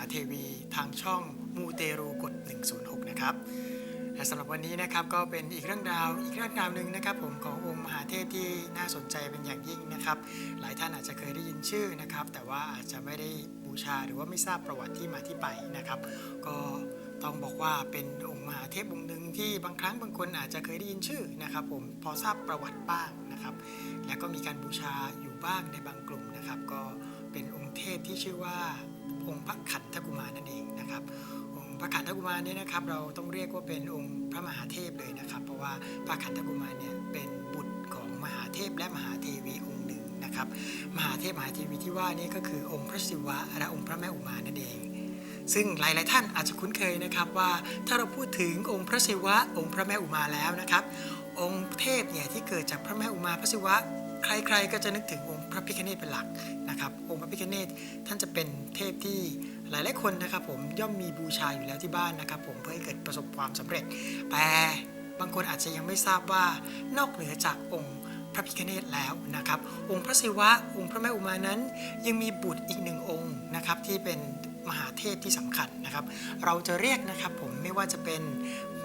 เทาเทวีทางช่องมูเตรูกฎ106 นะครับและสำหรับวันนี้นะครับก็เป็นอีกเรื่องราวอีกเรื่องราวหนึ่งนะครับ ผมขององค์มหาเทพที่น่าสนใจเป็นอย่างยิ่งนะครับ หลายท่านอาจจะเคยได้ยินชื่อนะครับ แต่ว่าอาจจะไม่ได้บูชาหรือว่าไม่ทราบประวัติที่มาที่ไปนะครับ ก็ต้องบอกว่าเป็นองค์มหาเทพองค์หนึ่งที่บางครั้งบางคนอาจจะเคยได้ยินชื่อนะครับ ผมพอทราบประวัติบ้างนะครับ และก็มีการบูชาอยู่บ้างในบางกลุ่มนะครับ ก็เป็นองค์เทพที่ชื่อว่า องค์พระขันธกุมารนั่นเองนะครับองค์พระขันธกุมารเนี่ยนะครับเราต้องเรียกว่าเป็นองค์พระมหาเทพเลยนะครับ เพราะว่าพระขันธกุมารเนี่ยเป็นบุตรของมหาเทพและมหาเทวีองค์หนึ่งนะครับมหาเทพมหาเทวีที่ว่านี้ก็คือองค์พระศิวะและองค์พระแม่อุมานั่นเองซึ่งหลาย ๆ ท่านอาจจะคุ้นเคยนะครับว่าถ้าเราพูดถึงองค์พระศิวะ องค์พระแม่อุมาแล้วนะครับ องค์เทพเนี่ยที่เกิดจากพระแม่อุมาพระศิวะ ใครๆก็จะนึกถึงองค์พระพิฆเนศเป็นหลักนะครับองค์พระพิฆเนศท่านจะเป็นเทพที่หลายๆคนนะครับผมย่อมมีบูชาอยู่แล้วที่บ้านนะครับผมเพื่อให้เกิดประสบความสำเร็จ แต่บางคนอาจจะยังไม่ทราบว่านอกเหนือจากองค์พระพิฆเนศแล้วนะครับ องค์พระศิวะ องค์พระแม่อุมานั้น ยังมีบุตรอีกหนึ่งองค์นะครับที่เป็นมหาเทพที่สำคัญนะครับ เราจะเรียกนะครับผมไม่ว่าจะเป็น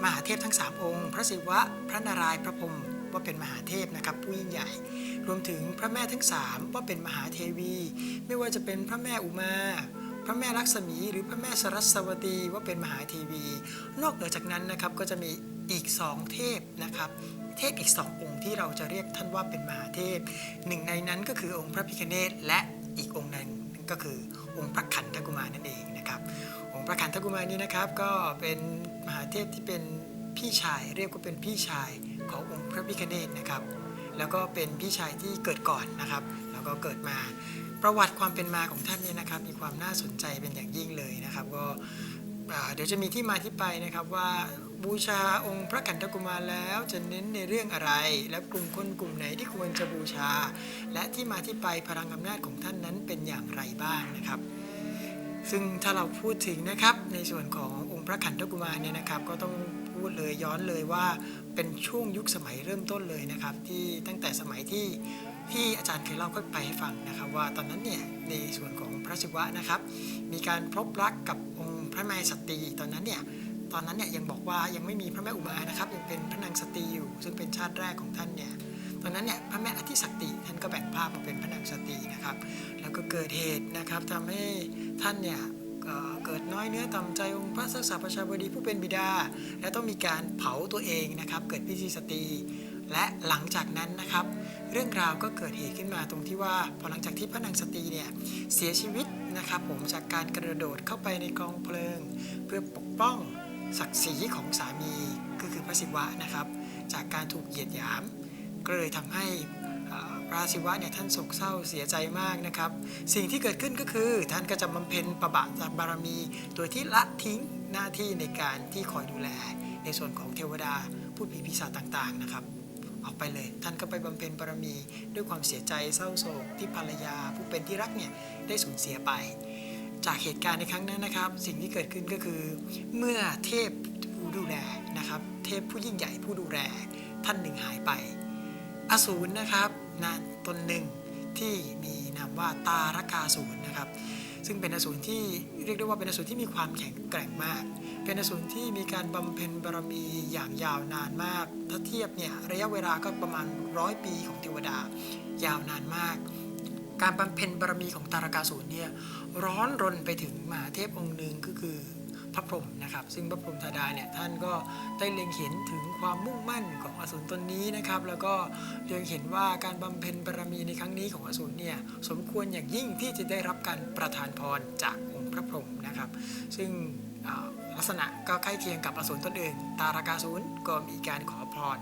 มหาเทพทั้ง 3 องค์ พระศิวะ พระนารายณ์พระพรหม ว่าเป็นมหาเทพนะครับผู้ยิ่งใหญ่ รวมถึงพระแม่ทั้ง 3 ว่าเป็นมหาเทวี ไม่ว่าจะเป็นพระแม่อุมา พระแม่ลักษมีหรือพระแม่สรัสวดีว่าเป็นมหาเทวี นอกเหนือจากนั้นนะครับก็จะมีอีกสองเทพนะครับเทพอีกสององค์ที่เราจะเรียกท่านว่าเป็นมหาเทพหนึ่งในนั้นก็คือองค์พระพิฆเนศและอีกองค์หนึ่งก็คือองค์พระขันธกุมารนั่นเองนะครับองค์พระขันธกุมารนี้นะครับก็เป็นมหาเทพที่เป็นพี่ชาย เรียกว่าเป็นพี่ชาย ขององค์พระพิฆเนศนะครับ แล้วก็เป็นพี่ชายที่เกิดก่อนนะครับ แล้วก็เกิดมาประวัติความเป็นมาของท่านเนี่ยนะครับ มีความน่าสนใจเป็นอย่างยิ่งเลยนะครับ ก็เดี๋ยวจะมีที่มาที่ไปนะครับว่าบูชาองค์พระขันธกุมารแล้วจะเน้นในเรื่องอะไร และกลุ่มคนกลุ่มไหนที่ควรจะบูชา และที่มาที่ไปพลังอำนาจของท่านนั้นเป็นอย่างไรบ้างนะครับ ซึ่งถ้าเราพูดถึงนะครับในส่วนขององค์พระขันธกุมารเนี่ยนะครับ ก็ต้อง ดเลยย้อนเลยว่าเป็นช่วงยุคสมัยเริ่มต้นเลยนะครับ ที่ตั้งแต่สมัยที่ที่อาจารย์เคยเล่าก็ไปให้ฟังนะครับ ว่าตอนนั้นเนี่ยในส่วนของพระศิวะนะครับ มีการพบรักกับองค์พระแม่สตรีตอนนั้นเนี่ยตอนนั้นเนี่ยยังบอกว่ายังไม่มีพระแม่อุมานะครับยังเป็นพระนางสตรีอยู่ ซึ่งเป็นชาติแรกของท่านเนี่ยตอนนั้นเนี่ยพระแม่อธิสักติท่านก็แบ่งภาพมาเป็นพระนางสตรีนะครับ แล้วก็เกิดเหตุนะครับทำให้ท่านเนี่ย เกิดน้อยเนื้อต่ำใจองค์พระศักษาประชาบดีผู้เป็นบิดา และต้องมีการเผาตัวเองนะครับ เกิดพิธีสตรี และหลังจากนั้นนะครับ เรื่องราวก็เกิดเหตุขึ้นมาตรงที่ว่าพอหลังจากที่พระนางสตรีเนี่ยเสียชีวิตนะครับ ผมจากการกระโดดเข้าไปในกองเพลิง เพื่อปกป้องศักดิ์ศรีของสามีก็คือพระศิวะนะครับ จากการถูกเหยียดหยามก็เลยทำให้ พระศิวะเนี่ยท่านโศกเศร้าเสียใจมากนะครับ สิ่งที่เกิดขึ้นก็คือท่านก็จะบำเพ็ญประบะบารมีโดยที่ละทิ้งหน้าที่ในการที่คอยดูแล ในส่วนของเทวดาผู้ผีปีศาจต่างๆนะครับ ออกไปเลยท่านก็ไปบำเพ็ญบารมีด้วยความเสียใจเศร้าโศกที่ภรรยาผู้เป็นที่รักเนี่ยได้สูญเสียไป จากเหตุการณ์ในครั้งนั้นนะครับ สิ่งที่เกิดขึ้นก็คือ เมื่อเทพผู้ดูแลนะครับ เทพผู้ยิ่งใหญ่ผู้ดูแลท่านหนึ่งหายไป อสูรนะครับ นะตนหนึ่งที่มีนามว่าตารกาสูรนะครับ ซึ่งเป็นอสูรที่เรียกได้ว่าเป็นอสูรที่มีความแข็งแกร่งมาก เป็นอสูรที่มีการบำเพ็ญบารมีอย่างยาวนานมาก ถ้าเทียบเนี่ยระยะเวลาก็ประมาณร้อยปีของเทวดา ยาวนานมาก การบำเพ็ญบารมีของตารกาสูรเนี่ยร้อนรนไปถึงมหาเทพองค์หนึ่งก็คือ พระพรหมนะครับ ซึ่งพระพรหมธาดาเนี่ยท่านก็ได้เล็งเห็นถึงความมุ่งมั่นของอสูรตนนี้นะครับ แล้วก็เล็งเห็นว่าการบำเพ็ญบารมีในครั้งนี้ของอสูรเนี่ยสมควรอย่างยิ่งที่จะได้รับการประทานพรจาก ระพรหมนะครับ ซึ่งลักษณะก็ใกล้เคียงกับอสูรตนอื่น ตารากาสูรก็มีการขอพร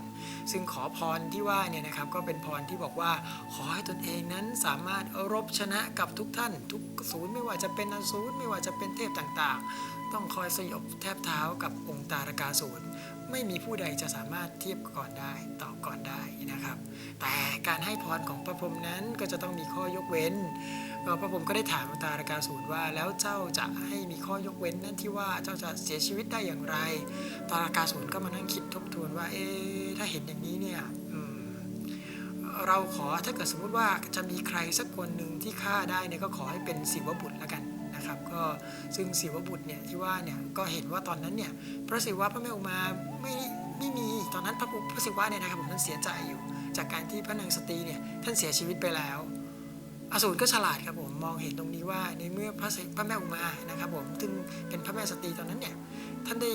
ซึ่งขอพรที่ว่าเนี่ยนะครับก็เป็นพรที่บอกว่าขอให้ตนเองนั้นสามารถรบชนะกับทุกท่าน ทุกศูนย์ไม่ว่าจะเป็นอสูรไม่ว่าจะเป็นเทพต่างๆ ต้องคอยสยบแทบเท้ากับองค์ตารากาสูรไม่มีผู้ใดจะสามารถเทียบก่อนได้ต่อก่อนได้นะครับ แต่การให้พรของพระพรหมนั้นก็จะต้องมีข้อยกเว้น พระพรหมก็ได้ถามตารกาสูตรว่า แล้วเจ้าจะให้มีข้อยกเว้นนั้นที่ว่าเจ้าจะเสียชีวิตได้อย่างไร ตารกาสูตรก็มานั่งคิดทบทวนว่า เอ๊ะถ้าเห็นอย่างนี้เนี่ยเราขอถ้าเกิดสมมุติว่าจะมีใครสักคนหนึ่งที่ฆ่าได้เนี่ยก็ขอให้เป็นศิวบุตรแล้วกันนะครับก็ซึ่งศิวบุตรเนี่ยที่ว่าเนี่ยก็เห็นว่าตอนนั้นเนี่ยพระศิวะพระแม่อุมาไม่ไม่มีตอนนั้นพระพระศิวะเนี่ยนะครับผมท่านเสียใจอยู่ จากการที่พระนางสตรีเนี่ยท่านเสียชีวิตไปแล้ว อสูรก็ฉลาดครับผมมองเห็นตรงนี้ว่าในเมื่อพระพระแม่อุมานะครับผมซึ่งเป็นพระแม่สตรีตอนนั้นเนี่ยท่านได้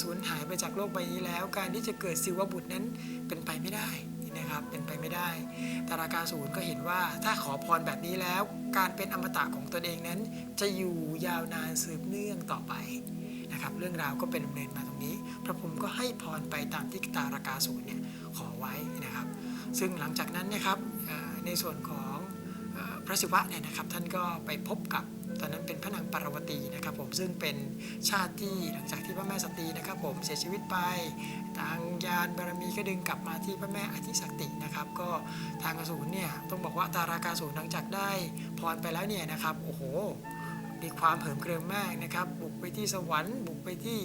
สูญหายไปจากโลกใบนี้แล้ว การที่จะเกิดศิวบุตรนั้นเป็นไปไม่ได้นะครับเป็นไปไม่ได้ตารากาสูรก็เห็นว่าถ้าขอพรแบบนี้แล้ว การเป็นอมตะของตนเองนั้น จะอยู่ยาวนานสืบเนื่องต่อไปนะครับเรื่องราวก็เป็นดำเนินมาตรงนี้ พระพรหมก็ให้พรไปตามที่ตารากาสูรเนี่ยขอไว้นะครับ ซึ่งหลังจากนั้นนะครับในส่วนของ พระศิวะเนี่ยนะครับท่านก็ไปพบกับตอนนั้นเป็นพระนางปารวตีนะครับผมซึ่งเป็นชาติที่หลังจากที่พระแม่สตีนะครับผมเสียชีวิตไปทางยานบารมีก็ดึงกลับมาที่พระแม่อธิสักตินะครับ ก็ทางอสูรเนี่ยต้องบอกว่าตารากาสูรหลังจากได้พรไปแล้วเนี่ยนะครับโอ้โห มีความเหิมเกริมมากนะครับ บุกไปที่สวรรค์บุกไปที่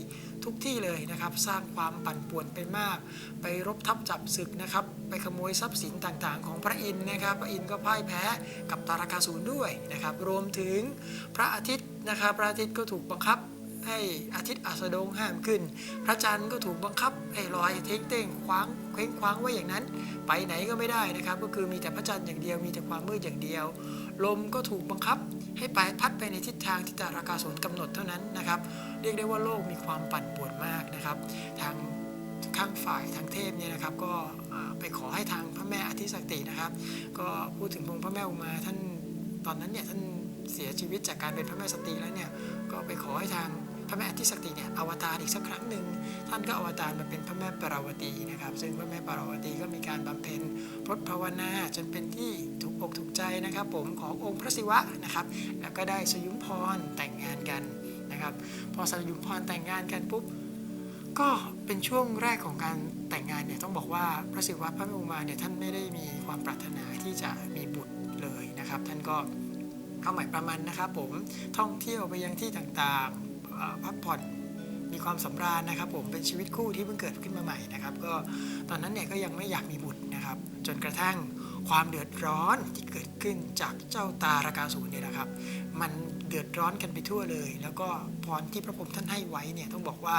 ทุกที่เลยนะครับ สร้างความปั่นป่วนไปมาก ไปรบทับจับศึกนะครับ ไปขโมยทรัพย์สินต่างๆ ของพระอินทร์นะครับ พระอินทร์ก็พ่ายแพ้กับตารากาสูรด้วยนะครับ รวมถึงพระอาทิตย์นะครับ พระอาทิตย์ก็ถูกบังคับให้อาทิตย์อัสดงห้ามขึ้น พระจันทร์ก็ถูกบังคับให้ลอยเท้งเต้งคว้างเคว้งคว้างไว้อย่างนั้น ไปไหนก็ไม่ได้นะครับ ก็คือมีแต่พระจันทร์อย่างเดียวมีแต่ความมืดอย่างเดียว ลมก็ถูกบังคับ ให้ไปพัดไปในทิศทางที่ตารากาสนกำหนดเท่านั้นนะครับ เรียกได้ว่าโลกมีความปั่นป่วนมากนะครับ ทางข้างฝ่ายทางเทพเนี่ยนะครับ ก็ไปขอให้ทางพระแม่อธิสตินะครับ ก็พูดถึงองค์พระแม่อุมาท่านตอนนั้นเนี่ยท่านเสียชีวิตจากการเป็นพระแม่สตรีแล้วเนี่ยก็ไปขอให้ทาง พระแม่อธิสักติเนี่ยอวตารอีกสักครั้งหนึ่งท่านก็อวตารมาเป็นพระแม่ปราวตีนะครับ ซึ่งพระแม่ปราวตีก็มีการบำเพ็ญพจนภาวนาจนเป็นที่ถูกอกถูกใจนะครับ ผมขององค์พระศิวะนะครับ แล้วก็ได้สยุมพรแต่งงานกันนะครับ พอสยุมพรแต่งงานกันปุ๊บก็เป็นช่วงแรกของการแต่งงานเนี่ยต้องบอกว่าพระศิวะพระมุมาเนี่ยท่านไม่ได้มีความปรารถนาที่จะมีบุตรเลยนะครับ ท่านก็เข้าหมายประมาณนะครับผมท่องเที่ยวไปยังที่ต่างๆ พักผ่อนมีความสำราญนะครับผมเป็นชีวิตคู่ที่เพิ่งเกิดขึ้นมาใหม่นะครับก็ตอนนั้นเนี่ยก็ยังไม่อยากมีบุตรนะครับ จนกระทั่งความเดือดร้อนที่เกิดขึ้นจากเจ้าตารากาสูรเนี่ยนะครับ มันเดือดร้อนกันไปทั่วเลย แล้วก็พรที่พระพรหมท่านให้ไว้เนี่ยต้องบอกว่า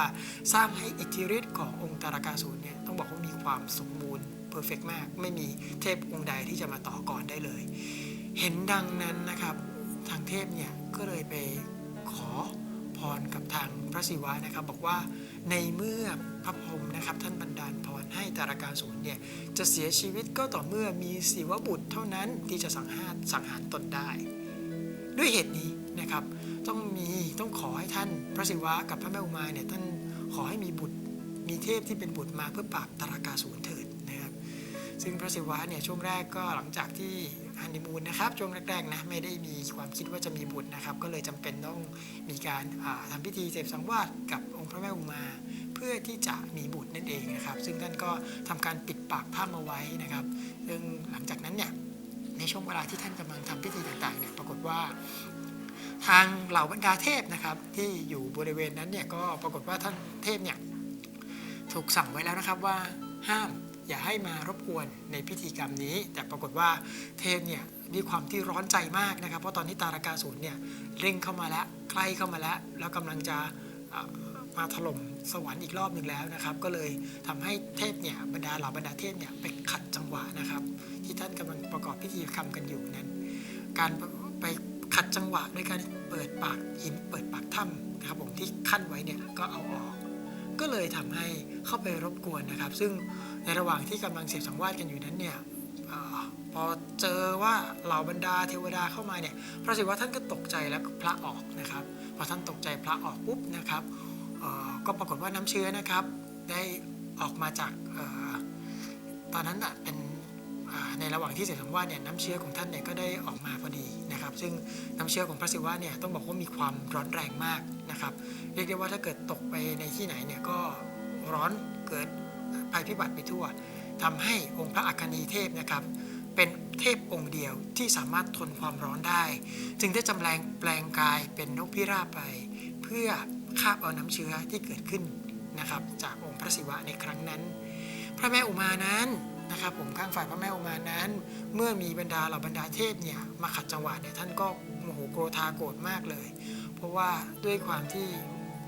สร้างให้อิทธิฤทธิ์ขององค์ตารากาสูรเนี่ยต้องบอกว่ามีความสมบูรณ์เพอร์เฟกมาก ไม่มีเทพองค์ใดที่จะมาต่อก่อนได้เลย เห็นดังนั้นนะครับทางเทพเนี่ยก็เลยไปขอ พรกับทางพระศิวะนะครับ บอกว่าในเมื่อพระพรหมนะครับท่านบันดาลพรให้ตารากาสูรเนี่ยจะเสียชีวิตก็ต่อเมื่อมีศิวบุตรเท่านั้นที่จะสังหารสังหารตนได้ ด้วยเหตุนี้นะครับ ต้องมีต้องขอให้ท่านพระศิวะกับพระแม่อุมาเนี่ยท่านขอให้มีบุตรมีเทพที่เป็นบุตรมาเพื่อปราบตารากาสูรเถิดนะครับ ซึ่งพระศิวะเนี่ยช่วงแรกก็หลังจากที่ ฮันนีมูนนะครับช่วงแรกๆนะไม่ได้มีความคิดว่าจะมีบุตรนะครับ ก็เลยจำเป็นต้องมีการาทำพิธีเสพสังวาสกับองค์พระแม่อุมา เพื่อที่จะมีบุตรนั่นเองนะครับ ซึ่งท่านก็ทำการปิดปากถ้ำเอาไว้นะครับ ซึ่งหลังจากนั้นเนี่ยในช่วงเวลาที่ท่านกำลังทำพิธีต่างๆเนี่ยปรากฏว่าทางเหล่าบรรดาเทพนะครับ ที่อยู่บริเวณนั้นเนี่ยก็ปรากฏว่าท่านเทพเนี่ยถูกสั่งไว้แล้วนะครับว่าห้าม อย่าให้มารบกวนในพิธีกรรมนี้ แต่ปรากฏว่าเทพเนี่ยมีความที่ร้อนใจมากนะครับ เพราะตอนนี้ตารากาสูรเนี่ยเร่งเข้ามาแล้วใกล้เข้ามาแล้ว แล้วกำลังจะมาถล่มสวรรค์อีกรอบหนึ่งแล้วนะครับ ก็เลยทำให้เทพเนี่ยบรรดาเหล่าบรรดาเทพเนี่ยไปขัดจังหวะนะครับ ที่ท่านกำลังประกอบพิธีกรรมกันอยู่นั้น การไปขัดจังหวะในการเปิดปากหินเปิดปากถ้ำนะครับผมที่ขั้นไว้เนี่ยก็เอาออก ก็เลยทำให้เข้าไปรบกวนนะครับ ซึ่งในระหว่างที่กำลังเสพสังวาสกันอยู่นั้นเนี่ยอพอเจอว่าเหล่าบรรดาเทวดาเข้ามาเนี่ยพระศิวะท่านก็ตกใจแล้วพระออกนะครับ พอท่านตกใจพระออกปุ๊บนะครับก็ปรากฏว่าน้ำเชื้อนะครับ ได้ออกมาจากออตอนนั้นอะเป็น ในระหว่างที่เสพสังวาสเนี่ยน้ำเชื้อของท่านเนี่ยก็ได้ออกมาพอดีนะครับ ซึ่งน้ำเชื้อของพระศิวะเนี่ยต้องบอกว่ามีความร้อนแรงมากนะครับ เรียกได้ว่าถ้าเกิดตกไปในที่ไหนเนี่ยก็ร้อนเกิดภัยพิบัติไปทั่วทำให้องค์พระอัคคณีเทพนะครับ เป็นเทพองค์เดียวที่สามารถทนความร้อนได้ จึงได้จำแรงแปลงกายเป็นนกพิราบไป เพื่อคาบเอาน้ำเชื้อที่เกิดขึ้นนะครับจากองค์พระศิวะในครั้งนั้น พระแม่อุมานั้น นะครับผมข้างฝ่ายพระแม่อุมานั้น เมื่อมีบรรดาเหล่าบรรดาเทพเนี่ยมาขัดจังหวะเนี่ยท่านก็โมโหโกรธาโกรธมากเลย เพราะว่าด้วยความที่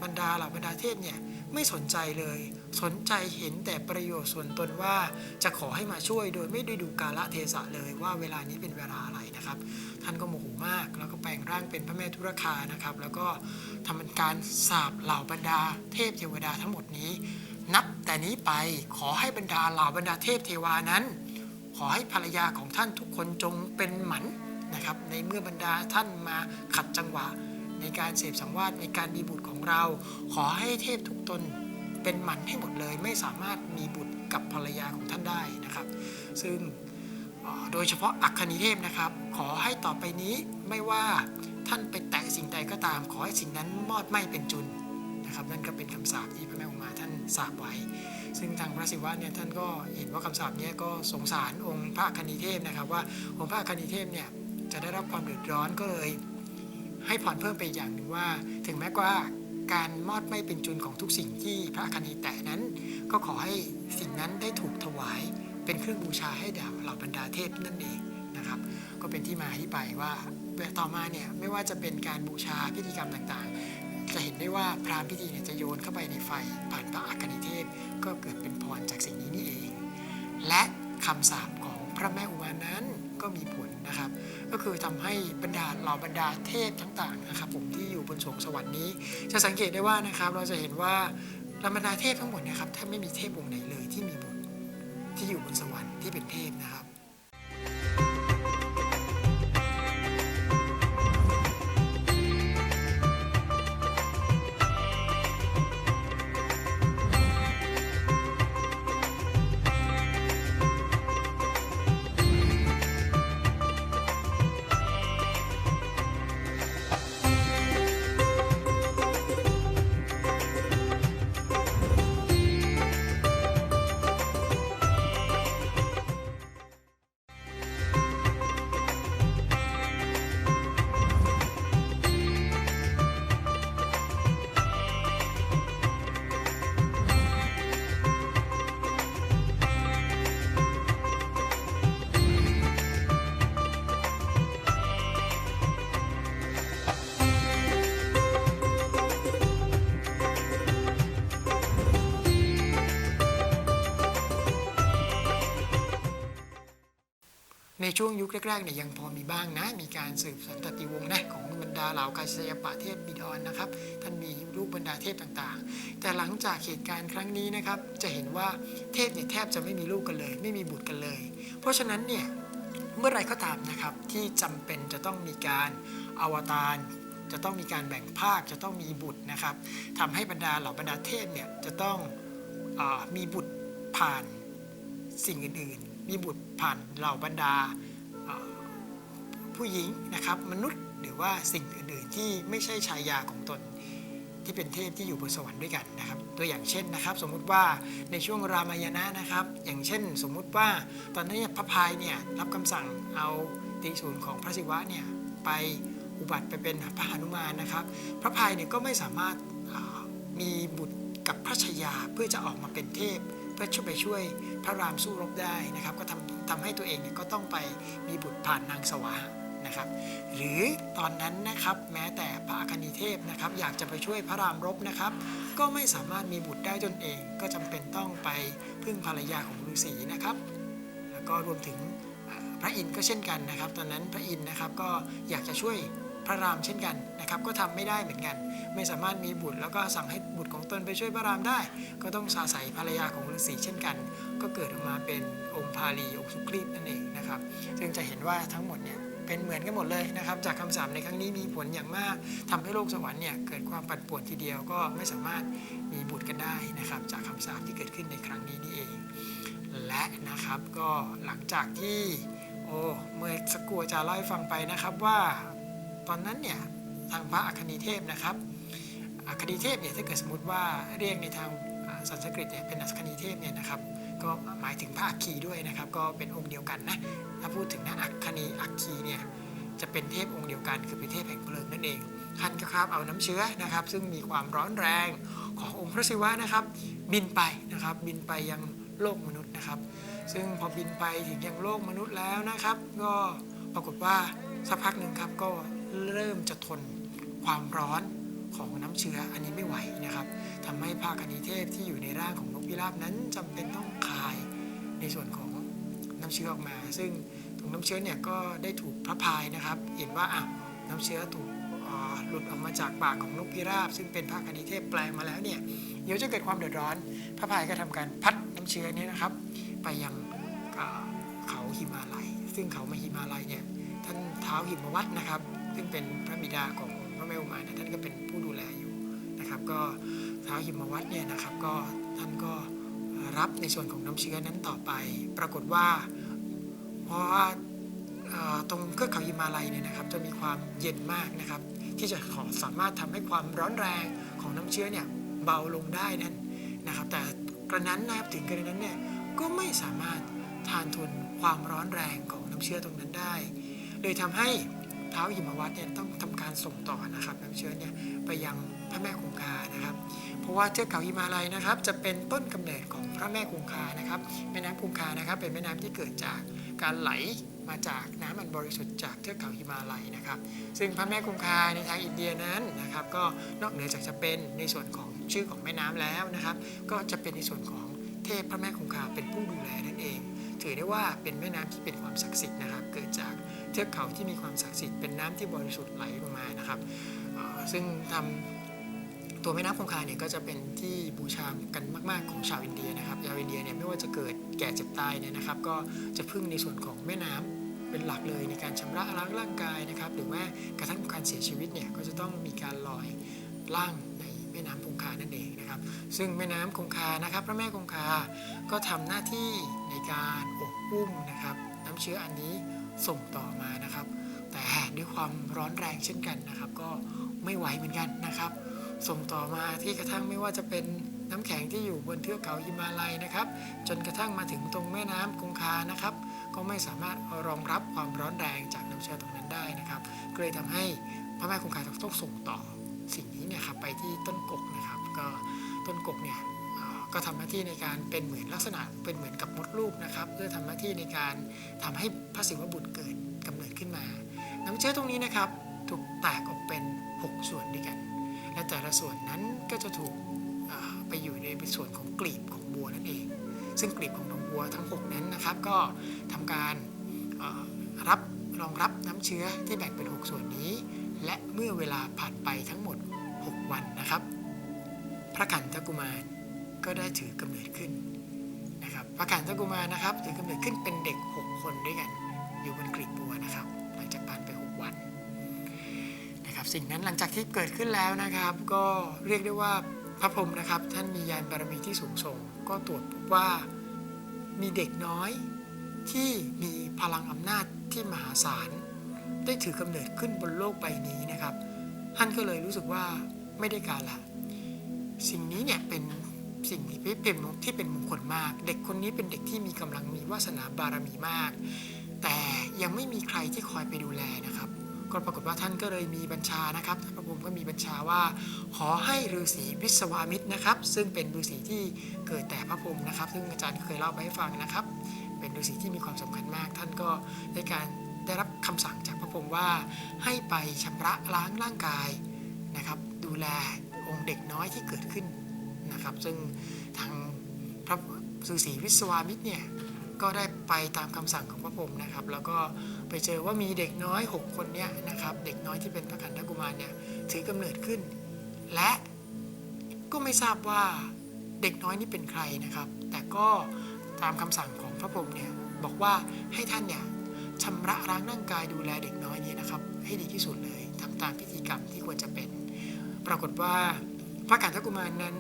บรรดาเหล่าบรรดาเทพเนี่ยไม่สนใจเลย สนใจเห็นแต่ประโยชน์ส่วนตนว่าจะขอให้มาช่วยโดยไม่ได้ดูกาลเทศะเลยว่าเวลานี้เป็นเวลาอะไรนะครับ ท่านก็โมโหมาก แล้วก็แปลงร่างเป็นพระแม่ธุรคานะครับ แล้วก็ทำการสาบเหล่าบรรดาเทพเทวดาทั้งหมดนี้ นับแต่นี้ไปขอให้บรรดาเหล่าบรรดาเทพเทวานั้น ขอให้ภรรยาของท่านทุกคนจงเป็นหมันนะครับ ในเมื่อบรรดาท่านมาขัดจังหวะ ในการเสพสังวาสในการมีบุตรของเรา ขอให้เทพทุกตนเป็นหมันให้หมดเลย ไม่สามารถมีบุตรกับภรรยาของท่านได้นะครับ ซึ่งโดยเฉพาะอัคคณีเทพนะครับ ขอให้ต่อไปนี้ไม่ว่าท่านไปแตะสิ่งใดก็ตาม ขอให้สิ่งนั้นมอดไหม้เป็นจุนนะครับ นั่นก็เป็นคำสาปที่พระ สาปไว้ ซึ่งทางพระศิวะเนี่ยท่านก็เห็นว่าคำสาปเนี้ก็สงสารองค์พระคณีเทพนะครับว่าองค์พระคณีเทพเนี่ยจะได้รับความเดือดร้อนก็เลย ให้พรเพิ่มไปอย่างหนึ่งว่า ถึงแม้ว่าการมอดไม่เป็นจุนของทุกสิ่งที่พระคณีแตะนั้น ก็ขอให้สิ่งนั้นได้ถูกถวาย เป็นเครื่องบูชาให้ดาวเหล่าบรรดาเทพนั่นเองนะครับ ก็เป็นที่มาที่ไปว่าต่อมาเนี่ยไม่ว่าจะเป็นการบูชาพิธีกรรมต่างๆ จะเห็นได้ว่าพราหมณ์พิธีเนี่ยจะโยนเข้าไปในไฟผ่านพระอัคคณีเทพก็เกิดเป็นพรจากสิ่งนี้นี่เอง และคำสาปของพระแม่อุมานั้นก็มีผลนะครับ ก็คือทำให้บรรดาเหล่าบรรดาเทพทั้งต่างนะครับ ผมที่อยู่บนสวงสวรรค์นี้ จะสังเกตได้ว่านะครับ เราจะเห็นว่าเหล่าบรรดาเทพทั้งหมดนะครับแทบไม่มีเทพองค์ไหนเลยที่มีบุตรที่อยู่บนสวรรค์ที่เป็นเทพนะครับ ช่วงยุคแรกๆเนี่ยยังพอมีบ้างนะ มีการสืบสันตติวงศ์นะของบรรดาเหล่ากาศยปะเทพบิดรนนะครับ ท่านมีรูปบรรดาเทพต่างๆ แต่หลังจากเหตุการณ์ครั้งนี้นะครับ จะเห็นว่าเทพเนี่ยแทบจะไม่มีลูกกันเลย ไม่มีบุตรกันเลย เพราะฉะนั้นเนี่ยเมื่อไรก็ตามนะครับที่จำเป็นจะต้องมีการอวตารจะต้องมีการแบ่งภาคจะต้องมีบุตรนะครับทำให้บรรดาเหล่าบรรดาเทพเนี่ยจะต้องอมีบุตรผ่านสิ่งอื่นๆ มีบุตรผ่านเหล่าบรรดา ผู้หญิงนะครับ มนุษย์หรือว่าสิ่งอื่นๆ ที่ไม่ใช่ชายาของตนที่เป็นเทพที่อยู่บนสวรรค์ด้วยกันนะครับ ตัวอย่างเช่นนะครับ สมมุติว่าในช่วงรามายณะนะครับ อย่างเช่น สมมุติว่าตอนนี้พระพายเนี่ยรับคำสั่งเอาตีศูนย์ของพระศิวะเนี่ยไปอุบัติไปเป็นพระหนุมานนะครับ พระพายเนี่ยก็ไม่สามารถมีบุตรกับพระชายาเพื่อจะออกมาเป็นเทพ เพื่อช่วยไปช่วยพระรามสู้รบได้นะครับ ก็ทำทำให้ตัวเองเนี่ยก็ต้องไปมีบุตรผ่านนางสวาหะ นะครับ หรือตอนนั้นนะครับแม้แต่พระอคณีเทพนะครับอยากจะไปช่วยพระรามรบนะครับ ก็ไม่สามารถมีบุตรได้ตนเอง ก็จำเป็นต้องไปพึ่งภรรยาของฤาษีนะครับ แล้วก็รวมถึงพระอินทร์ก็เช่นกันนะครับ ตอนนั้นพระอินทร์นะครับก็อยากจะช่วยพระรามเช่นกันนะครับก็ทำไม่ได้เหมือนกัน ไม่สามารถมีบุตรแล้วก็สั่งให้บุตรของตนไปช่วยพระรามได้ ก็ต้องอาศัยภรรยาของฤาษีเช่นกัน ก็เกิดออกมาเป็นองค์พาลีองค์สุครีตนั่นเองนะครับซึ่งจะเห็นว่าทั้งหมดเนี่ย เป็นเหมือนกันหมดเลยนะครับ จากคำสาปในครั้งนี้มีผลอย่างมากทำให้โลกสวรรค์เนี่ยเกิดความปั่นป่วนทีเดียวก็ไม่สามารถมีบุตรกันได้นะครับ จากคำสาปที่เกิดขึ้นในครั้งนี้นี่เอง และนะครับก็หลังจากที่โอ้เมื่อสักครู่จารย์เล่าให้ฟังไปนะครับว่าตอนนั้นเนี่ยทางพระอัคคณีเทพนะครับอัคคณีเทพเนี่ยถ้าเกิดสมมติว่าเรียกในทางสันสกฤตเนี่ยเป็นอัคคณีเทพเนี่ยนะครับ ก็หมายถึงพระอัคคีด้วยนะครับ ก็เป็นองค์เดียวกันนะถ้าพูดถึงนะอัคคณีอัคคีเนี่ยจะเป็นเทพองค์เดียวกัน คือเป็นเทพแห่งเพลิงนั่นเองท่านก็ครับเอาน้ำเชื้อนะครับ ซึ่งมีความร้อนแรงขององค์พระศิวะนะครับ บินไปนะครับ บินไปยังโลกมนุษย์นะครับ ซึ่งพอบินไปถึงยังโลกมนุษย์แล้วนะครับ ก็ปรากฏว่าสักพักหนึ่งครับก็เริ่มจะทนความร้อน ของน้ำเชื้ออันนี้ไม่ไหวนะครับทำให้ภาคณิเทพที่อยู่ในร่างของนกพิราบนั้นจำเป็นต้องคายในส่วนของน้ำเชื้อออกมา ซึ่งตรงน้ำเชื้อเนี่ยก็ได้ถูกพระพายนะครับ เห็นว่าอะน้ำเชื้อถูกหลุดออกมาจากปากของนกพิราบ ซึ่งเป็นภาคณิเทพแปลงมาแล้วเนี่ยเดี๋ยวจะเกิดความเดือดร้อน พระพายก็ทำการพัดน้ำเชื้อเนี้นะครับ ไปยังเขาหิมาลัย ซึ่งเขามาหิมาลัยเนี่ยท่านเท้าหิมวัตนะครับ ซึ่งเป็นพระบิดาของ แม่อุมาเนี่ยท่านก็เป็นผู้ดูแลอยู่นะครับก็เท้าวหิมวัตเนี่ยนะครับก็ท่านก็รับในส่วนของน้ำเชื้อนั้นต่อไป ปรากฏว่าเพราะว่าตรงเทือกเขาหิมาลัยเนี่ยนะครับจะมีความเย็นมากนะครับ ที่จะขอสามารถทำให้ความร้อนแรงของน้ำเชื้อเนี่ยเบาลงได้นั่นนะครับ แต่กระนั้นนะครับถึงกระนั้นเนี่ยก็ไม่สามารถทานทนความร้อนแรงของน้ำเชื้อตรงนั้นได้เลยทำให้ ท้าหิมวัตเนี่ยต้องทำการส่งต่อนะครับน้ำเชื้อเนี่ยไปยังพระแม่คงคานะครับ เพราะว่าเทือกเขาหิมาลัยนะครับ จะเป็นต้นกำเนิดของพระแม่คงคานะครับแม่น้ำคงคานะครับ เป็นแม่น้ำที่เกิดจากการไหลมาจากน้ำอันบริสุทธิ์จากเทือกเขาหิมาลัยนะครับ ซึ่งพระแม่คงคาในทางอินเดียนั้นนะครับ ก็นอกเหนือจากจะเป็นในส่วนของชื่อของแม่น้ำแล้วนะครับ ก็จะเป็นในส่วนของเทพพระแม่คงคาเป็นผู้ดูแลนั่นเอง ถือได้ว่าเป็นแม่น้ำที่เป็นความศักดิ์สิทธิ์นะครับ เกิดจากเทือกเขาที่มีความศักดิ์สิทธิ์เป็นน้ำที่บริสุทธิ์ไหลลงมานะครับ ซึ่งทำตัวแม่น้ำคงคาเนี่ยก็จะเป็นที่บูชากันมากๆของชาวอินเดียนะครับชาวอินเดียเนี่ยไม่ว่าจะเกิดแก่เจ็บตายเนี่ยนะครับ ก็จะพึ่งในส่วนของแม่น้ำเป็นหลักเลยในการชำระล้างร่างกายนะครับ หรือว่ากระทั่งการเสียชีวิตเนี่ยก็จะต้องมีการลอยล่าง แม่น้ำคงคานั่นเองนะครับ ซึ่งแม่น้ำคงคานะครับ พระแม่คงคา ก็ทำหน้าที่ในการอบอุ้มนะครับ น้ำเชื้ออันนี้ส่งต่อมานะครับ แต่ด้วยความร้อนแรงเช่นกันนะครับ ก็ไม่ไหวเหมือนกันนะครับ ส่งต่อมาที่กระทั่งไม่ว่าจะเป็นน้ำแข็งที่อยู่บนเทือกเขาหิมาลัยนะครับ จนกระทั่งมาถึงตรงแม่น้ำคงคานะครับ ก็ไม่สามารถรองรับความร้อนแรงจากน้ำเชื้อตรงนั้นได้นะครับก็เลยทำให้พระแม่คงคาต้องส่งต่อ เนี่ยครับไปที่ต้นกกนะครับ ก็ต้นกกเนี่ยก็ทำหน้าที่ในการเป็นเหมือนลักษณะเป็นเหมือนกับมดลูกนะครับ เพื่อทำหน้าที่ในการทำให้พระศิวบุตรเกิดกำเนิดขึ้นมา น้ำเชื้อตรงนี้นะครับถูกแตกออกเป็น 6 ส่วนด้วยกัน และแต่ละส่วนนั้นก็จะถูกไปอยู่ในส่วนของกลีบของบัวนั่นเอง ซึ่งกลีบของดอกบัวทั้ง 6 นั้นนะครับ ก็ทำการรับรองรับน้ำเชื้อที่แบ่งเป็น 6 ส่วนนี้ และเมื่อเวลาผ่านไปทั้งหมด 6 วันนะครับ พระขันธกุมารก็ได้ถือกำเนิดขึ้นนะครับ พระขันธกุมารนะครับ ถือกำเนิดขึ้นเป็นเด็ก 6 คนด้วยกัน อยู่บนกลีบบัวนะครับ หลังจากผ่านไป 6 วันนะครับ สิ่งนั้นหลังจากที่เกิดขึ้นแล้วนะครับ ก็เรียกได้ว่าพระพรหมนะครับ ท่านมียานบารมีที่สูงส่ง ก็ตรวจพบว่ามีเด็กน้อยที่มีพลังอำนาจที่มหาศาล ได้ถือกำเนิดขึ้นบนโลกใบนี้นะครับ ท่านก็เลยรู้สึกว่าไม่ได้การละ สิ่งนี้เนี่ยเป็นสิ่งที่เป็นที่เป็นมงคลมาก เด็กคนนี้เป็นเด็กที่มีกำลังมีวาสนาบารมีมาก แต่ยังไม่มีใครที่คอยไปดูแลนะครับ ก็ปรากฏว่าท่านก็เลยมีบัญชานะครับพระพรหมก็มีบัญชาว่า ขอให้ฤาษีวิศวามิตรนะครับ ซึ่งเป็นฤาษีที่เกิดแต่พระพรหมนะครับ ซึ่งอาจารย์เคยเล่าไปให้ฟังนะครับ เป็นฤาษีที่มีความสำคัญมาก ท่านก็ได้การได้รับคำสั่งจาก พระพรหมว่าให้ไปชำระล้างร่างกายนะครับ ดูแลองค์เด็กน้อยที่เกิดขึ้นนะครับ ซึ่งทางพระฤาษีวิศวามิตรเนี่ยก็ได้ไปตามคำสั่งของพระพรหมนะครับ แล้วก็ไปเจอว่ามีเด็กน้อย 6 คนเนี่ยนะครับ เด็กน้อยที่เป็นพระขันธกุมารเนี่ยถือกำเนิดขึ้น และก็ไม่ทราบว่าเด็กน้อยนี่เป็นใครนะครับ แต่ก็ตามคำสั่งของพระพรหมเนี่ยบอกว่าให้ท่านเนี่ย ชำระล้างร่างกายดูแลเด็กน้อยนี้นะครับ ให้ดีที่สุดเลยทำตามพิธีกรรมที่ควรจะเป็น ปรากฏว่าพระขันธกุมารนั้น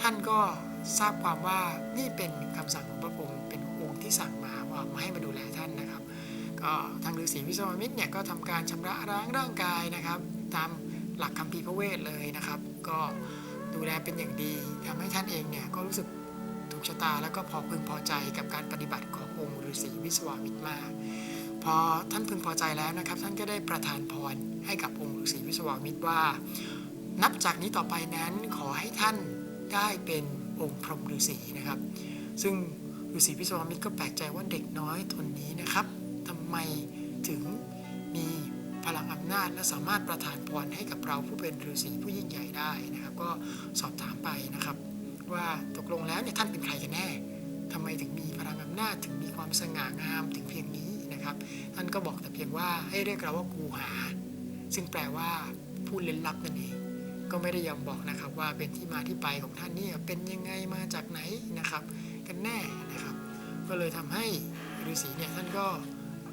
ท่านก็ทราบความว่านี่เป็นคำสั่งของพระพรหมเป็นองค์ที่สั่งมาว่ามาให้มาดูแลท่านนะครับ ก็ทางฤาษีวิศวมิตรเนี่ยก็ทำการชำระล้างร่างกายนะครับ ตามหลักคัมภีพระเวทเลยนะครับ ก็ดูแลเป็นอย่างดีทำให้ท่านเองเนี่ยก็รู้สึกถูกชะตาแล้วก็พอพึงพอใจกับการปฏิบัติขององค์ฤาษีวิศวมิตรมาก พอท่านพึงพอใจแล้วนะครับ ท่านก็ได้ประทานพรให้กับองค์ฤาษีวิศวามิตรว่า นับจากนี้ต่อไปนั้นขอให้ท่านได้เป็นองค์พรหมฤาษีนะครับ ซึ่งฤาษีพิศวามิตรก็แปลกใจว่าเด็กน้อยตนนี้นะครับทำไมถึงมีพลังอำนาจและสามารถประทานพรให้กับเราผู้เป็นฤาษีผู้ยิ่งใหญ่ได้นะครับ ก็สอบถามไปนะครับ ว่าตกลงแล้วเนี่ยท่านเป็นใครกันแน่ทำไมถึงมีพลังอำนาจถึงมีความสง่างามถึงเพียงนี้ นะครับท่านก็บอกแต่เพียงว่าให้เรียกเราว่ากูหา ซึ่งแปลว่าผู้เล่นลับนั่นเองก็ไม่ได้ยอมบอกนะครับว่าเป็นที่มาที่ไปของท่านนี่เป็นยังไงมาจากไหนนะครับ กันแน่นะครับ ก็เลยทำให้ฤาษีเนี่ยท่านก็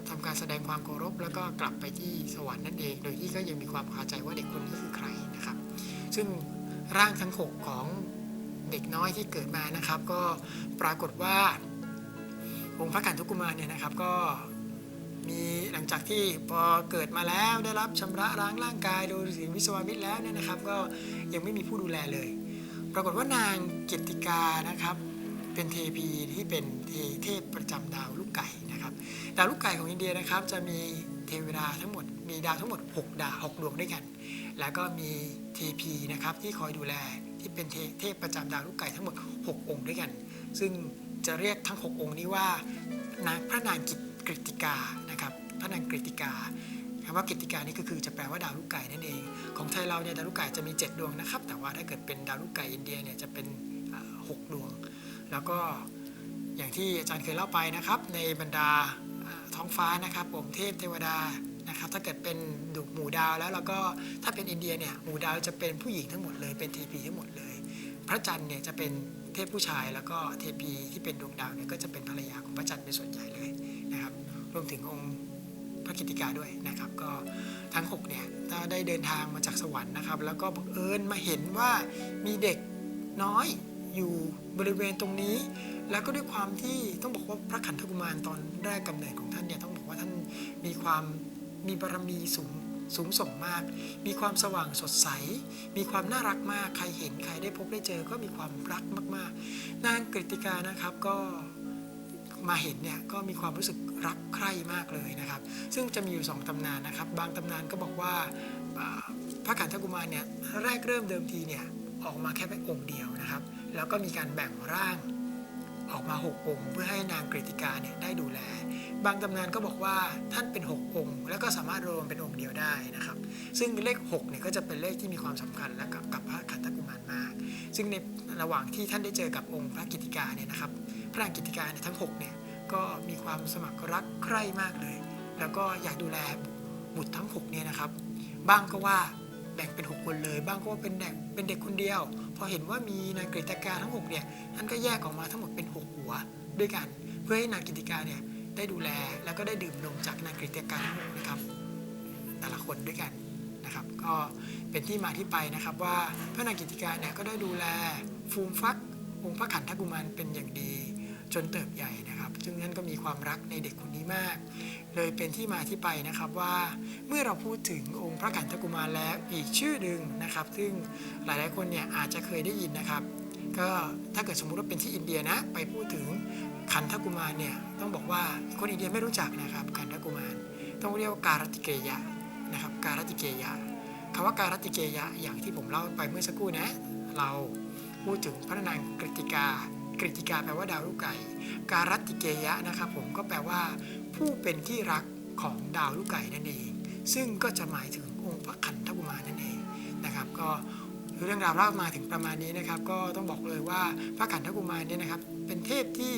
ทำการแสดงความเคารพแล้วก็กลับไปที่สวรรค์นั่นเอง โดยที่ก็ยังมีความคาใจว่าเด็กคนนี้คือใครนะครับ ซึ่งร่างทั้งหกของเด็กน้อยที่เกิดมานะครับ ก็ปรากฏว่าองค์พระขันธกุมารเนี่ยนะครับ ก็ มีหลังจากที่พอเกิดมาแล้วได้รับชำระล้างร่างกายโดยฤาษีวิศวามิตรแล้วเนี่ยนะครับ ก็ยังไม่มีผู้ดูแลเลย ปรากฏว่านางเกยรติกานะครับ เป็นเทพีที่เป็นเทเทพประจำดาวลูกไก่นะครับดาวลูกไก่ของอินเดียนะครับจะมีเทวดาทั้งหมดมีดาวทั้งหมด 6 ดาว6ดวงด้วยกัน แล้วก็มีเทพีนะครับที่คอยดูแลที่เป็นเทเทพประจำดาวลูกไก่ทั้งหมด 6 องค์ด้วยกัน ซึ่งจะเรียกทั้ง 6 องค์นี้ว่านางพระนางกิต กฤติกานะครับพระนางกฤติกาคำว่ากฤติกานี่ก็คือจะแปลว่าดาวลูกไก่นั่นเอง ของไทยเราเนี่ยดาวลูกไก่จะมี 7 ดวงนะครับ แต่ว่าถ้าเกิดเป็นดาวลูกไก่อินเดียเนี่ยจะเป็นอ่าหกดวง แล้วก็อย่างที่อาจารย์เคยเล่าไปนะครับ ในบรรดาอ่าท้องฟ้านะครับผมเทพเทวดานะครับถ้าเกิดเป็นดุหมู่ดาวแล้วแล้วก็ถ้าเป็นอินเดียเนี่ยหมู่ดาวจะเป็นผู้หญิงทั้งหมดเลยเป็นเทพีทั้งหมดเลย พระจันทร์เนี่ยจะเป็นเทพผู้ชายแล้วก็เทพีที่เป็นดวงดาวเนี่ยก็จะเป็นภรรยาของพระจันทร์เป็นส่วนใหญ่เลย นะครับรวมถึงองค์พระกิติกาด้วยนะครับ ก็ทั้งหกเนี่ยถ้าได้เดินทางมาจากสวรรค์นะครับ แล้วก็บังเอิญมาเห็นว่ามีเด็กน้อยอยู่บริเวณตรงนี้ แล้วก็ด้วยความที่ต้องบอกว่าพระขันธกุมารตอนแรกกำเนิดของท่านเนี่ยต้องบอกว่าท่านมีความมีบารมีสูงสูงส่งมาก มีความสว่างสดใส มีความน่ารักมาก ใครเห็นใครได้พบได้เจอก็มีความรักมาก ๆ นางกฤติกานะครับก็ มาเห็นเนี่ยก็มีความรู้สึกรักใคร่มากเลยนะครับ ซึ่งจะมีอยู่สองตำนานนะครับ บางตำนานก็บอกว่าพระขันธกุมารเนี่ยแรกเริ่มเดิมทีเนี่ยออกมาแค่เป็นองค์เดียวนะครับ แล้วก็มีการแบ่งร่างออกมา 6 องค์ เพื่อให้นางกฤติกาเนี่ยได้ดูแล บางตำนานก็บอกว่าท่านเป็น 6 องค์ แล้วก็สามารถรวมเป็นองค์เดียวได้นะครับ ซึ่งเลข6เนี่ยก็จะเป็นเลขที่มีความสำคัญและกับกับพระขันธกุมารมาก ซึ่งในระหว่างที่ท่านได้เจอกับองค์พระกิติกาเนี่ยนะครับ พระนางกิติกาเนี่ยทั้ง6เนี่ยก็มีความสมัครรักใคร่มากเลย แล้วก็อยากดูแลบุตรทั้ง6เนี่ยนะครับบ้างก็ว่าแบ่งเป็น 6 คนเลย บ้างก็ว่าเป็นเด็กเป็นเด็กคนเดียว พอเห็นว่ามีนางกฤติการทั้ง6เนี่ยท่านก็แยกออกมาทั้งหมดเป็น 6 หัวด้วยกัน เพื่อให้นางกิติการเนี่ยได้ดูแลแล้วก็ได้ดื่มนมจากนางกฤติการทั้งหกนะครับแต่ละคนด้วยกันนะครับ ก็เป็นที่มาที่ไปนะครับว่าพระนางกิติการเนี่ยก็ได้ดูแลฟูมฟักองค์พระขันธกุมารเป็นอย่างดี จนเติบใหญ่นะครับ ซึ่งท่านก็มีความรักในเด็กคนนี้มาก เลยเป็นที่มาที่ไปนะครับว่าเมื่อเราพูดถึงองค์พระขันธกุมารแล้วอีกชื่อหนึ่งนะครับ ซึ่งหลายๆคนเนี่ยอาจจะเคยได้ยินนะครับ ก็ถ้าเกิดสมมุติว่าเป็นที่อินเดียนะ ไปพูดถึงขันธกุมารเนี่ยต้องบอกว่าคนอินเดียไม่รู้จักนะครับขันธกุมารต้องเรียกว่าการติเกยะนะครับการติเกยะคำว่าการติเกยะอย่างที่ผมเล่าไปเมื่อสักครู่นะ เราพูดถึงพระนางกฤติกา กฤติกาแปลว่าดาวลูกไก่การัติเกยะนะครับผมก็แปลว่า ผู้เป็นที่รักของดาวลูกไก่นั่นเอง ซึ่งก็จะหมายถึงองค์พระขันธกุมารนั่นเองนะครับ ก็เรื่องราวเล่ามาถึงประมาณนี้นะครับ ก็ต้องบอกเลยว่าพระขันธกุมารเนี่ยนะครับ เป็นเทพที่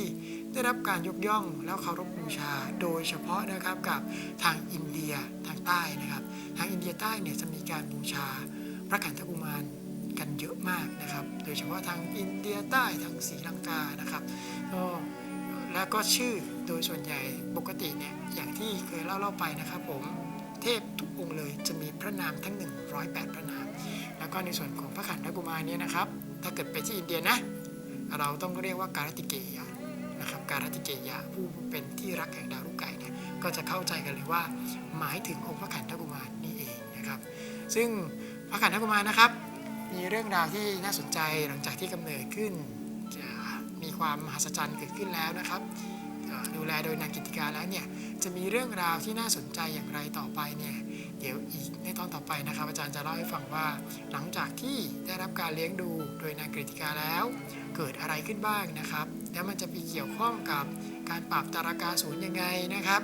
ได้รับการยกย่องแล้วเคารพบูชา โดยเฉพาะนะครับกับทางอินเดียทางใต้นะครับ ทางอินเดียใต้เนี่ยจะมีการบูชาพระขันธกุมาร กันเยอะมากนะครับ โดยเฉพาะทางอินเดียใต้ทางศรีลังกานะครับก็แล้วก็ชื่อโดยส่วนใหญ่ปกติเนี่ยอย่างที่เคยเล่าเล่าไปนะครับผมเทพทุกองค์เลยจะมีพระนามทั้ง 108 พระนาม แล้วก็ในส่วนของพระขันธกุมารเนี่ยนะครับ ถ้าเกิดไปที่อินเดียนะเราต้องเรียกว่าการติเกยะนะครับการติเกยะผู้เป็นที่รักแห่งดาวลูกไก่เนี่ยก็จะเข้าใจกันเลยว่า หมายถึงองค์พระขันธกุมารนี่เองนะครับ ซึ่งพระขันธกุมารนะครับ มีเรื่องราวที่น่าสนใจหลังจากที่กำเนิดขึ้น จะมีความมหัศจรรย์เกิดขึ้นแล้วนะครับ ดูแลโดยนางกิติกาแล้วเนี่ยจะมีเรื่องราวที่น่าสนใจอย่างไรต่อไปเนี่ยเดี๋ยวอีกในตอนต่อไปนะครับ อาจารย์จะเล่าให้ฟังว่า หลังจากที่ได้รับการเลี้ยงดูโดยนางกฤติกาแล้ว เกิดอะไรขึ้นบ้างนะครับ แล้วมันจะไปเกี่ยวข้องกับการปราบตารากาศูนย์ยังไงนะครับ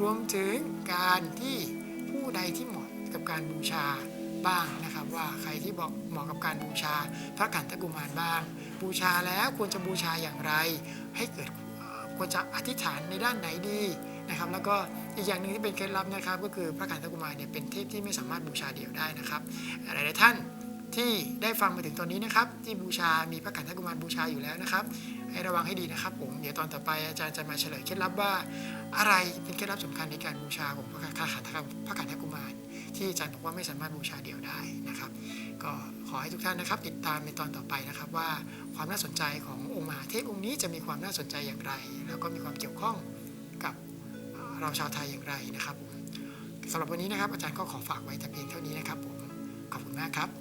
รวมถึงการที่ผู้ใดที่เหมาะกับการบูชา บ้างนะครับ ว่าใครที่บอกเหมาะกับการบูชาพระขันธกุมารบ้าง บูชาแล้วควรจะบูชาอย่างไร ให้เกิดควรจะอธิษฐานในด้านไหนดีนะครับ แล้วก็อีกอย่างหนึ่งที่เป็นเคล็ดลับนะครับ ก็คือพระขันธกุมารเนี่ยเป็นเทพที่ไม่สามารถบูชาเดี่ยวได้นะครับหลายๆท่านที่ได้ฟังมาถึงตอนนี้นะครับ ที่บูชามีพระขันธกุมารบูชาอยู่แล้วนะครับ ให้ระวังให้ดีนะครับ ผมเดี๋ยวตอนต่อไปอาจารย์จะมาเฉลยเคล็ดลับว่า อะไรเป็นเคล็ดลับสำคัญในการบูชาของพระขันธพระกุมาร ที่อาจารย์บอกว่าไม่สามารถบูชาเดี่ยวได้นะครับ ก็ขอให้ทุกท่านนะครับ ติดตามในตอนต่อไปนะครับ ว่าความน่าสนใจขององค์มหาเทพองค์นี้จะมีความน่าสนใจอย่างไร แล้วก็มีความเกี่ยวข้องกับเอ่อเราชาวไทยอย่างไรนะครับผมสำหรับวันนี้นะครับอาจารย์ก็ขอฝากไว้แต่เพียงเท่านี้นะครับผมขอบคุณมากครับ